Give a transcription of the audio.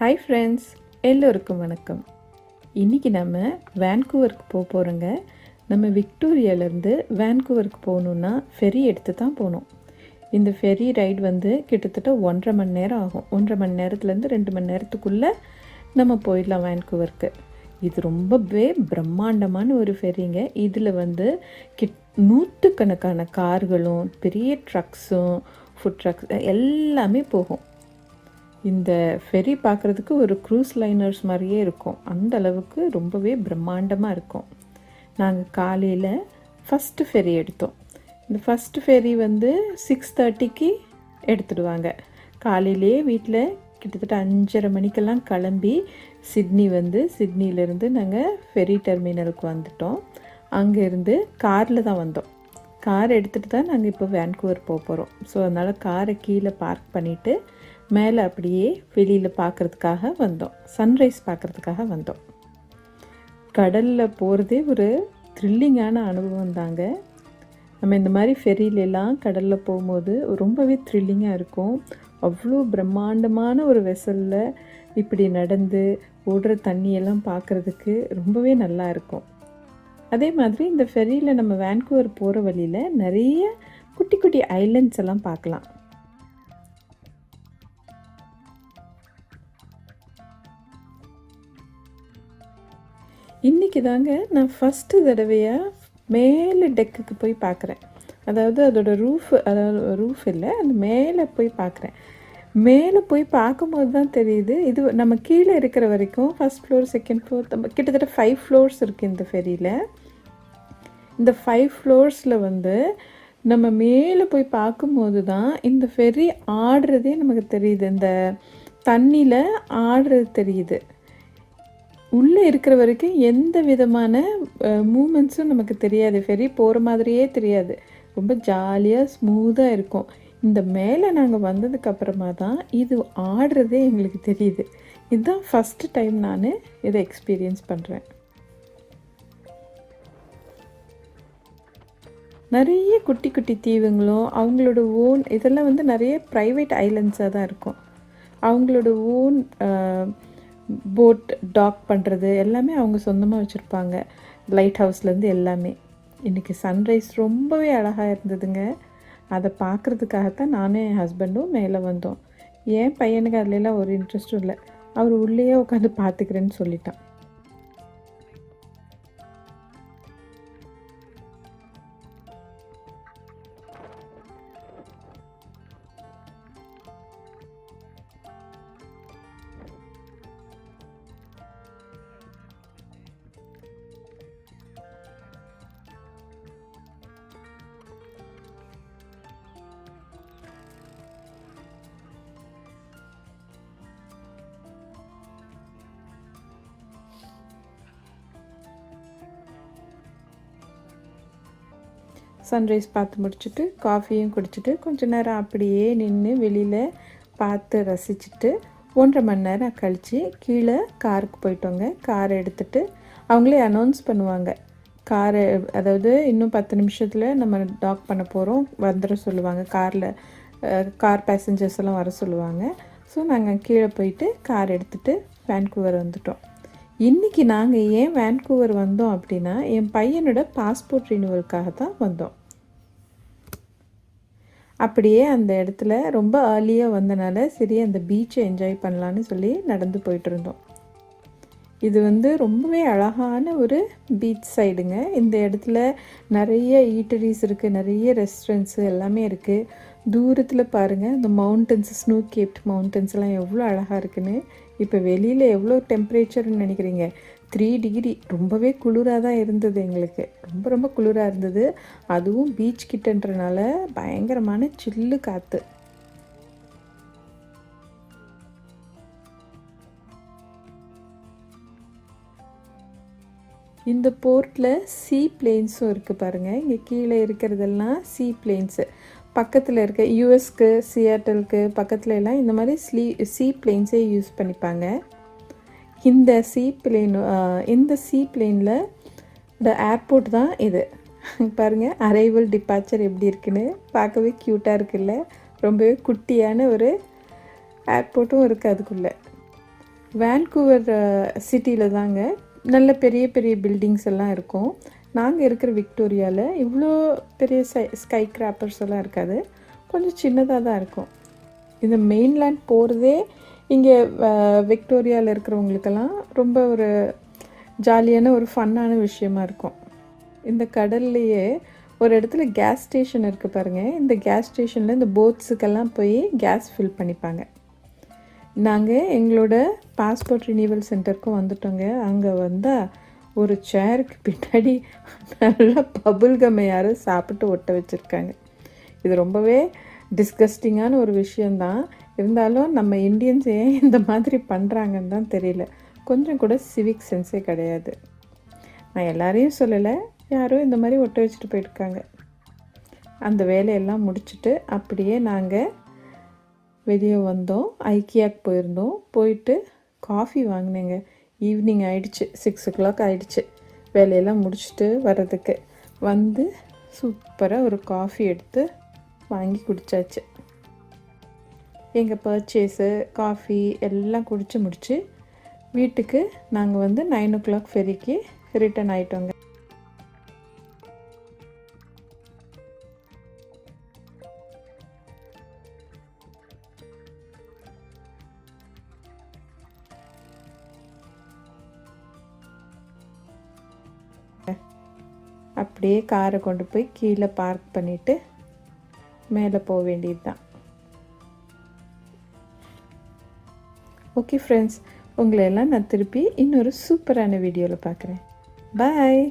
Hi friends எல்லோருக்கும் வணக்கம். இன்றைக்கி நம்ம வேன்கூவருக்கு போக போகிறோங்க நம்ம விக்டோரியாவிலேருந்து வேன்கூவருக்கு போகணுன்னா ஃபெரி எடுத்து தான் போகணும். இந்த ஃபெரி ரைடு வந்து கிட்டத்தட்ட ஒன்றரை மணி நேரம் ஆகும். ஒன்றரை மணி நேரத்துலேருந்து ரெண்டு மணி நேரத்துக்குள்ளே நம்ம போயிடலாம் வேன்கூவருக்கு இது ரொம்பவே பிரம்மாண்டமான ஒரு ஃபெரிங்க இதில் வந்து கிட் நூற்றுக்கணக்கான கார்களும் பெரிய ட்ரக்ஸும் ஃபுட் ட்ரக்ஸ் எல்லாமே போகும். இந்த ஃபெரி பார்க்குறதுக்கு ஒரு க்ரூஸ் லைனர்ஸ் மாதிரியே இருக்கும். அந்த அளவுக்கு ரொம்பவே பிரம்மாண்டமாக இருக்கும். நாங்கள் காலையில் ஃபஸ்ட்டு ஃபெரி எடுத்தோம். இந்த ஃபஸ்ட்டு ஃபெரி வந்து சிக்ஸ் தேர்ட்டிக்கு எடுத்துடுவாங்க. காலையிலே வீட்டில் கிட்டத்தட்ட அஞ்சரை மணிக்கெல்லாம் கிளம்பி சிட்னி வந்து சிட்னியிலேருந்து நாங்கள் ஃபெரி டெர்மினலுக்கு வந்துட்டோம். அங்கேருந்து காரில் தான் வந்தோம். கார் எடுத்துகிட்டு தான் நாங்கள் இப்போ வேன்கூவர் போக போகிறோம் ஸோ அதனால் காரை கீழே பார்க் பண்ணிவிட்டு மேலே அப்படியே வெளியில் பார்க்குறதுக்காக வந்தோம். சன்ரைஸ் பார்க்குறதுக்காக வந்தோம். கடலில் போகிறதே ஒரு த்ரில்லிங்கான அனுபவம் தாங்க. நம்ம இந்த மாதிரி ஃபெரியிலெல்லாம் கடலில் போகும்போது ரொம்பவே த்ரில்லிங்காக இருக்கும். அவ்வளோ பிரம்மாண்டமான ஒரு வெசலில் இப்படி நடந்து ஓடுற தண்ணியெல்லாம் பார்க்குறதுக்கு ரொம்பவே நல்லா இருக்கும். அதே மாதிரி இந்த ஃபெரியில் நம்ம வேன்கூவர் போகிற வழியில் நிறைய குட்டி குட்டி ஐலண்ட்ஸ் எல்லாம் பார்க்கலாம். இன்றைக்கி தாங்க நான் ஃபஸ்ட்டு தடவையாக மேலே டெக்குக்கு போய் பார்க்குறேன் அதாவது அதோட ரூஃப் அதாவது ரூஃப் இல்லை அந்த மேலே போய் பார்க்குறேன் மேலே போய் பார்க்கும்போது தான் தெரியுது இது நம்ம கீழே இருக்கிற வரைக்கும் ஃபஸ்ட் ஃப்ளோர் செகண்ட் ஃப்ளோர் கிட்டத்தட்ட ஃபைவ் ஃப்ளோர்ஸ் இருக்குது இந்த ஃபெரியில் இந்த ஃபைவ் ஃப்ளோர்ஸில் வந்து நம்ம மேலே போய் பார்க்கும்போது தான் இந்த ஃபெரி ஆடுறதே நமக்கு தெரியுது. இந்த தண்ணியில் ஆடுறது தெரியுது. உள்ளே இருக்கிற வரைக்கும் எந்த விதமான மூமெண்ட்ஸும் நமக்கு தெரியாது. ஃபெரி போகிற மாதிரியே தெரியாது. ரொம்ப ஜாலியாக ஸ்மூத்தாக இருக்கும். இந்த மேலே நாங்கள் வந்ததுக்கப்புறமா தான் இது ஆடுறதே எங்களுக்கு தெரியுது. இதுதான் ஃபஸ்ட்டு டைம் நான் இதை எக்ஸ்பீரியன்ஸ் பண்ணுறேன் நிறைய குட்டி குட்டி தீவுங்களும் அவங்களோட ஓன் இதெல்லாம் வந்து நிறைய ப்ரைவேட் ஐலண்ட்ஸாக தான் இருக்கும். அவங்களோட ஓன் போட் டாக் பண்ணுறது எல்லாமே அவங்க சொந்தமாக வச்சுருப்பாங்க. லைட் ஹவுஸ்லேருந்து எல்லாமே. இன்றைக்கி சன்ரைஸ் ரொம்பவே அழகாக இருந்ததுங்க. அதை பார்க்குறதுக்காகத்தான் நானும் என் ஹஸ்பண்டும் மேலே வந்தோம். ஏன் பையனுக்கு அதுலலாம் ஒரு இன்ட்ரெஸ்ட்டும் இல்லை. அவர் உள்ளேயே உட்காந்து பார்த்துக்கிறேன்னு சொல்லிட்டான். சன்ரைஸ் பார்த்து முடிச்சுட்டு காஃபியும் குடிச்சிட்டு கொஞ்ச நேரம் அப்படியே நின்று வெளியில் பார்த்து ரசிச்சுட்டு ஒன்றரை மணி நேரம் கழித்து கீழே காருக்கு போயிட்டோங்க. காரை எடுத்துகிட்டு அவங்களே அனௌன்ஸ் பண்ணுவாங்க. காரை அதாவது இன்னும் பத்து நிமிஷத்தில் நம்ம டாக் பண்ண போகிறோம் வந்துட சொல்லுவாங்க. காரில் கார் பேசஞ்சர்ஸ் எல்லாம் வர சொல்லுவாங்க. ஸோ நாங்கள் கீழே போயிட்டு கார் எடுத்துகிட்டு வேன்கூவர் வந்துட்டோம். இன்றைக்கி நாங்கள் ஏன் வேன்கூவர் வந்தோம் அப்படின்னா என் பையனோட பாஸ்போர்ட் ரினியூவலுக்காக தான் வந்தோம். அப்படியே அந்த இடத்துல ரொம்ப ஏர்லியாக வந்தனால சரி அந்த பீச்சை என்ஜாய் பண்ணலான்னு சொல்லி நடந்து போயிட்டு இருந்தோம். இது வந்து ரொம்பவே அழகான ஒரு பீச் சைடுங்க இந்த இடத்துல நிறைய ஈட்டரிஸ் இருக்குது நிறைய ரெஸ்டாரண்ட்ஸு எல்லாமே இருக்குது தூரத்தில் பாருங்கள் இந்த மவுண்டன்ஸ் ஸ்னோ கேப்ட் மவுண்டன்ஸ்லாம் எவ்வளோ அழகாக இருக்குன்னு. இப்போ வெளியில் எவ்வளோ டெம்பரேச்சர்னு நினைக்கிறீங்க? த்ரீ டிகிரி ரொம்பவே குளிராக தான் இருந்தது எங்களுக்கு. ரொம்ப ரொம்ப குளிராக இருந்தது. அதுவும் பீச் கிட்டன்றனால பயங்கரமான சில்லு காற்று இந்த போர்ட்டில் சீ பிளேன்ஸும் இருக்குது பாருங்கள் இங்கே கீழே இருக்கிறதெல்லாம் சீ பிளேன்ஸு பக்கத்தில் இருக்க யூஎஸ்க்கு சியாட்டலுக்கு பக்கத்துல எல்லாம் இந்த மாதிரி ஸ்லீ சீ பிளேன்ஸே யூஸ் பண்ணிப்பாங்க. இந்த சீ பிளேன் இந்த சீ பிளேனில் இந்த ஏர்போர்ட் தான் இது. பாருங்கள் அரைவல் டிபார்ச்சர் எப்படி இருக்குன்னு பார்க்கவே க்யூட்டாக இருக்குல்ல? ரொம்பவே குட்டியான ஒரு ஏர்போர்ட்டும் இருக்குது அதுக்குள்ளே. வேன்கூவர் சிட்டியில் தாங்க நல்ல பெரிய பெரிய பில்டிங்ஸ் எல்லாம் இருக்கும். நாங்கள் இருக்கிற விக்டோரியாவில் இவ்வளோ பெரிய சை ஸ்கை கிராப்பர்ஸ் எல்லாம் இருக்காது. கொஞ்சம் சின்னதாக தான் இருக்கும். இந்த மெயின்லேண்ட் போகிறதே இங்கே விக்டோரியாவில் இருக்கிறவங்களுக்கெல்லாம் ரொம்ப ஒரு ஜாலியான ஒரு ஃபன்னான விஷயமா இருக்கும். இந்த கடல்லையே ஒரு இடத்துல கேஸ் ஸ்டேஷன் இருக்குது பாருங்கள் இந்த கேஸ் ஸ்டேஷனில் இந்த போட்ஸுக்கெல்லாம் போய் கேஸ் ஃபில் பண்ணிப்பாங்க. நாங்கள் எங்களோட பாஸ்போர்ட் ரினியூவல் சென்டருக்கும் வந்துட்டோங்க. அங்கே வந்தால் ஒரு சேருக்கு பின்னாடி நல்லா பபுள் யாரும் சாப்பிட்டு ஒட்ட வச்சுருக்காங்க. இது ரொம்பவே டிஸ்கஸ்டிங்கான ஒரு விஷயந்தான் இருந்தாலும் நம்ம இந்தியன்ஸ் ஏன் இந்த மாதிரி பண்ணுறாங்கன்னு தான் தெரியல. கொஞ்சம் கூட சிவிக் சென்ஸே கிடையாது. நான் எல்லாரையும் சொல்லலை. யாரும் இந்த மாதிரி ஒட்ட வச்சுட்டு போயிருக்காங்க. அந்த வேலையெல்லாம் முடிச்சுட்டு அப்படியே நாங்கள் வெளியே வந்தோம். ஐக்கியாவுக்கு போயிருந்தோம். போயிட்டு காஃபி வாங்கினேங்க. ஈவினிங் ஆயிடுச்சு. சிக்ஸ் ஓ கிளாக் ஆயிடுச்சு. வேலையெல்லாம் முடிச்சுட்டு வர்றதுக்கு. வந்து சூப்பராக ஒரு காஃபி எடுத்து வாங்கி குடித்தாச்சு எங்கள் பர்ச்சேஸு காஃபி எல்லாம் குடித்து முடித்து வீட்டுக்கு நாங்கள் வந்து நைன் ஓ கிளாக் ஃபெரிக்கு ரிட்டர்ன் ஆகிட்டோங்க அப்படியே காரை கொண்டு போய் கீழே பார்க் பண்ணிவிட்டு மேலே போக வேண்டியது தான் ஓகே ஃப்ரெண்ட்ஸ் உங்களை எல்லாம் நான் திருப்பி இன்னொரு சூப்பரான வீடியோவில் பார்க்குறேன். பாய்